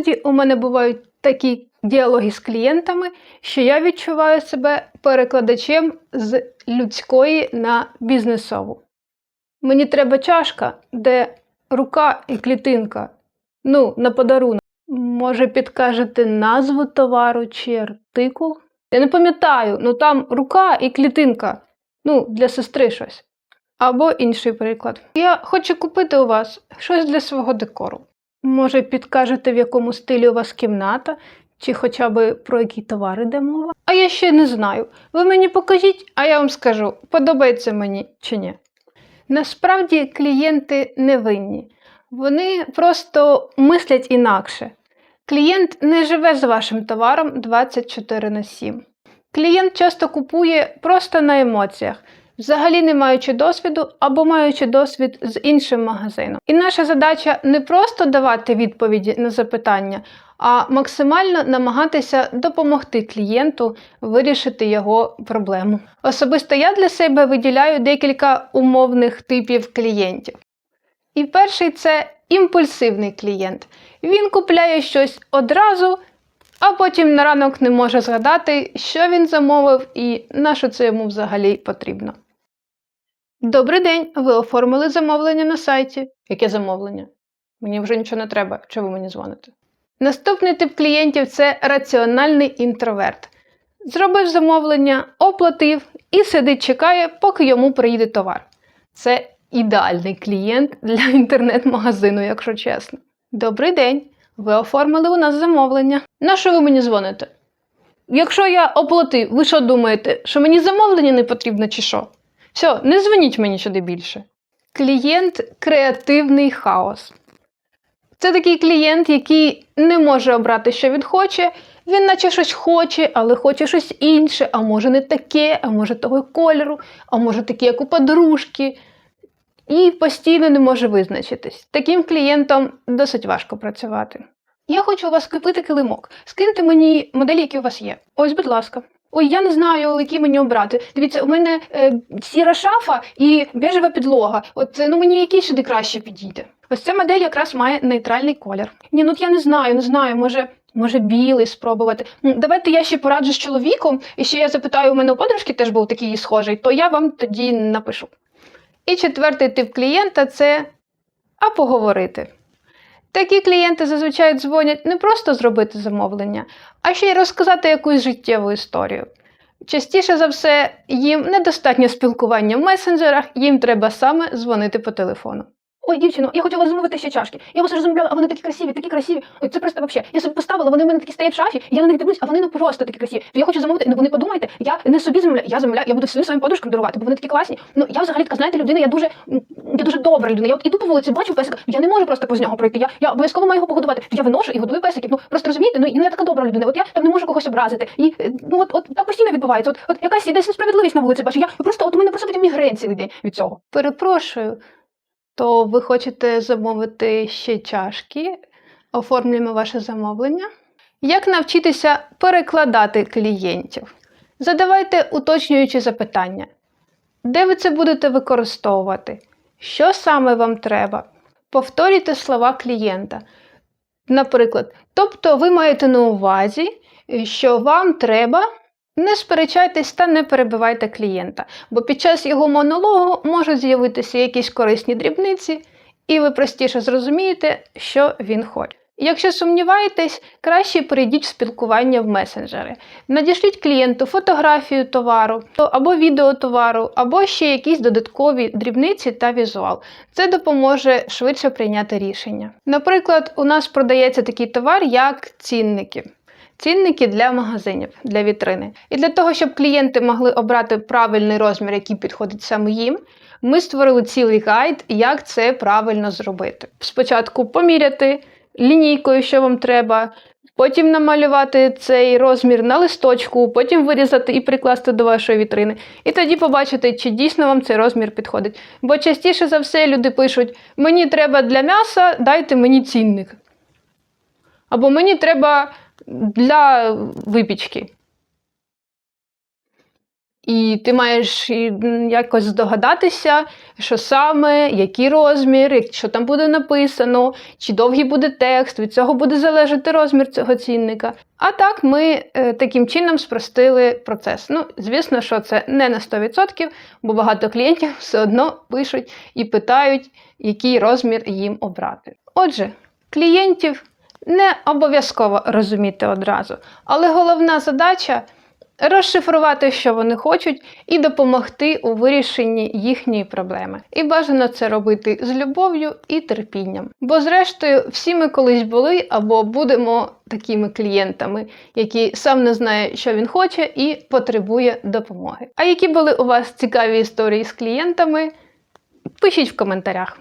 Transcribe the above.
іноді у мене бувають такі діалоги з клієнтами, що я відчуваю себе перекладачем з людської на бізнесову. Мені треба чашка, де рука і клітинка. Ну, на подарунок. Може, підкажете назву товару чи артикул? Я не пам'ятаю, ну там рука і клітинка. Ну, для сестри щось. Або інший приклад. Я хочу купити у вас щось для свого декору. Може, підкажете, в якому стилі у вас кімната, чи хоча б про які товари йде мова? А я ще не знаю. Ви мені покажіть, а я вам скажу, подобається мені чи ні. Насправді клієнти не винні. Вони просто мислять інакше. Клієнт не живе з вашим товаром 24 на 7. Клієнт часто купує просто на емоціях, взагалі не маючи досвіду або маючи досвід з іншим магазином. І наша задача не просто давати відповіді на запитання, а максимально намагатися допомогти клієнту вирішити його проблему. Особисто я для себе виділяю декілька умовних типів клієнтів. І перший це імпульсивний клієнт. Він купляє щось одразу, а потім на ранок не може згадати, що він замовив і на що це йому взагалі потрібно. Добрий день! Ви оформили замовлення на сайті. Яке замовлення? Мені вже нічого не треба, чого ви мені дзвоните? Наступний тип клієнтів це раціональний інтроверт. Зробив замовлення, оплатив і сидить, чекає, поки йому приїде товар. Це ідеальний клієнт для інтернет-магазину, якщо чесно. Добрий день! Ви оформили у нас замовлення. На що ви мені дзвоните? Якщо я оплатив, ви що думаєте, що мені замовлення не потрібно чи що? Все, не дзвоніть мені сюди більше. Клієнт креативний хаос. Це такий клієнт, який не може обрати, що він хоче. Він наче щось хоче, але хоче щось інше, а може не таке, а може того кольору, а може таке, як у подружки. І постійно не може визначитись. Таким клієнтом досить важко працювати. Я хочу у вас купити килимок. Скиньте мені моделі, які у вас є. Ось, будь ласка. Ой, я не знаю, які мені обрати. Дивіться, у мене е, сіра шафа і бежева підлога. От ну мені який сюди краще підійде. Ось ця модель якраз має нейтральний колір. Ні, ну я не знаю, не знаю, може. Може, білий спробувати. Давайте я ще пораджу з чоловіком, і ще я запитаю, у мене у подружки теж був такий схожий, то я вам тоді напишу. І четвертий тип клієнта це а поговорити. Такі клієнти зазвичай дзвонять не просто зробити замовлення, а ще й розказати якусь життєву історію. Частіше за все, їм недостатньо спілкування в месенджерах, їм треба саме дзвонити по телефону. Ой, дівчино, я хотіла замовити ще чашки. Я вас вже а вони такі красиві, такі красиві. Ой, це просто вообще. Я собі поставила, вони в мене такі стоять в шафі, я на них дивлюсь, а вони ну просто такі красиві. Я хочу замовити, ну вони подумайте, я не собі замовляю, я замовляю, я буду всім своїм подружкам дарувати, бо вони такі класні. Ну я взагалі така, знаєте, людина, я дуже, я дуже добра людина. Я от іду по вулиці, бачу песика, я не можу просто повз нього пройти. Я, я обов'язково маю його погодувати. Я виношу і годую песиків. Ну просто розумієте, ну, ну я така добра людина. От я там не можу когось образити. І е, ну от, от так постійно відбувається. От, от якась десь несправедливість на вулиці бачу. Я просто от у мене просто такі мігрень від цього. Перепрошую. То ви хочете замовити ще чашки? Оформлюємо ваше замовлення. Як навчитися перекладати клієнтів? Задавайте уточнюючі запитання. Де ви це будете використовувати? Що саме вам треба? Повторюйте слова клієнта. Наприклад, тобто ви маєте на увазі, що вам треба. Не сперечайтесь та не перебивайте клієнта, бо під час його монологу можуть з'явитися якісь корисні дрібниці, і ви простіше зрозумієте, що він хоче. Якщо сумніваєтесь, краще перейдіть в спілкування в месенджери. Надішліть клієнту фотографію товару або відео товару, або ще якісь додаткові дрібниці та візуал. Це допоможе швидше прийняти рішення. Наприклад, у нас продається такий товар, як цінники. Цінники для магазинів, для вітрини. І для того, щоб клієнти могли обрати правильний розмір, який підходить саме їм, ми створили цілий гайд, як це правильно зробити. Спочатку поміряти лінійкою, що вам треба, потім намалювати цей розмір на листочку, потім вирізати і прикласти до вашої вітрини. І тоді побачите, чи дійсно вам цей розмір підходить. Бо частіше за все люди пишуть: мені треба для м'яса, дайте мені цінник. Або мені треба для випічки. І ти маєш якось здогадатися, що саме, який розмір, що там буде написано, чи довгий буде текст, від цього буде залежати розмір цього цінника. А так ми е, таким чином спростили процес. Ну, звісно, що це не на 100%, бо багато клієнтів все одно пишуть і питають, який розмір їм обрати. Отже, клієнтів не обов'язково розуміти одразу, але головна задача розшифрувати, що вони хочуть, і допомогти у вирішенні їхньої проблеми. І бажано це робити з любов'ю і терпінням. Бо, зрештою, всі ми колись були або будемо такими клієнтами, які сам не знає, що він хоче, і потребує допомоги. А які були у вас цікаві історії з клієнтами? Пишіть в коментарях.